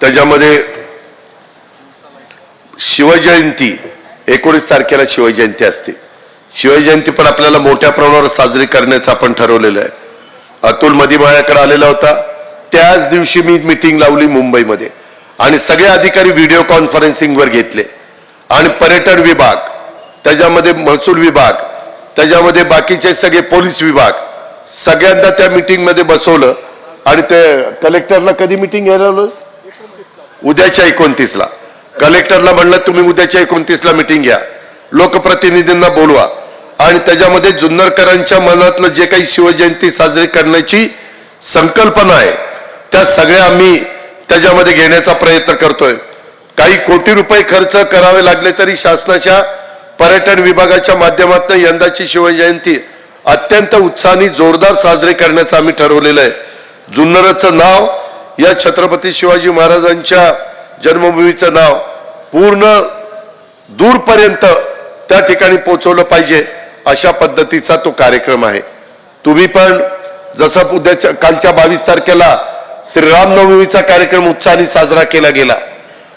त्याच्यामध्ये शिवजयंती एकोणीस तारखेला शिवजयंती असते. शिवजयंती पण आपल्याला मोठ्या प्रमाणावर साजरी करण्याचं आपण ठरवलेलं आहे. अतुल मधी माझ्याकडे आलेला होता. त्याच दिवशी मी मिटिंग लावली मुंबईमध्ये. आणि सगळे अधिकारी व्हिडिओ कॉन्फरन्सिंगवर घेतले. आणि पर्यटन विभाग त्याच्यामध्ये महसूल विभाग त्याच्यामध्ये बाकीचे सगळे पोलीस विभाग सगळ्यांना त्या मिटिंगमध्ये बसवलं. आणि ते कलेक्टरला कधी मिटिंग घ्यायला लावलं? उद्याच्या एकोणतीसला. कलेक्टरला म्हणलं तुम्ही उद्याच्या एकोणतीसला मिटिंग घ्या. लोकप्रतिनिधींना बोलवा. आणि त्याच्यामध्ये जुन्नरकरांच्या मनातलं जे काही शिवजयंती साजरी करण्याची संकल्पना आहे त्या सगळ्या आम्ही त्याच्यामध्ये घेण्याचा प्रयत्न करतोय. काही कोटी रुपये खर्च करावे लागले तरी शासनाच्या पर्यटन विभागाच्या माध्यमातून यंदाची शिवजयंती अत्यंत उत्साहाने जोरदार साजरी करण्याचं आम्ही ठरवलेलं आहे. जुन्नरचं नाव या छत्रपती शिवाजी महाराजांच्या जन्मभूमीचं नाव पूर्ण दूरपर्यंत त्या ठिकाणी पोहोचवलं पाहिजे अशा पद्धतीचा तो कार्यक्रम आहे. तुम्ही पण जसं उद्याच्या कालच्या बावीस तारखेला श्रीरामनवमीचा कार्यक्रम उत्साहाने साजरा केला गेला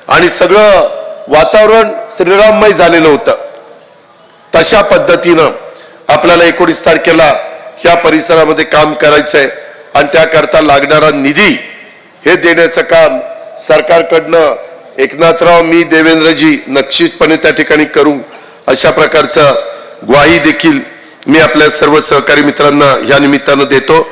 आणि सगळं वातावरण श्रीराममय झालेलं होतं. तशा पद्धतीनं आपल्याला एकोणीस तारखेला ह्या परिसरामध्ये काम करायचंय आणि त्याकरता लागणारा निधी हे देण्याचं काम सरकारकडनं एकनाथराव मी देवेंद्रजी नक्षितपणे त्या ठिकाणी करू. अशा प्रकारचं ग्वाही देखील मी आपल्या सर्व सहकारी मित्रांना या निमित्तानं देतो.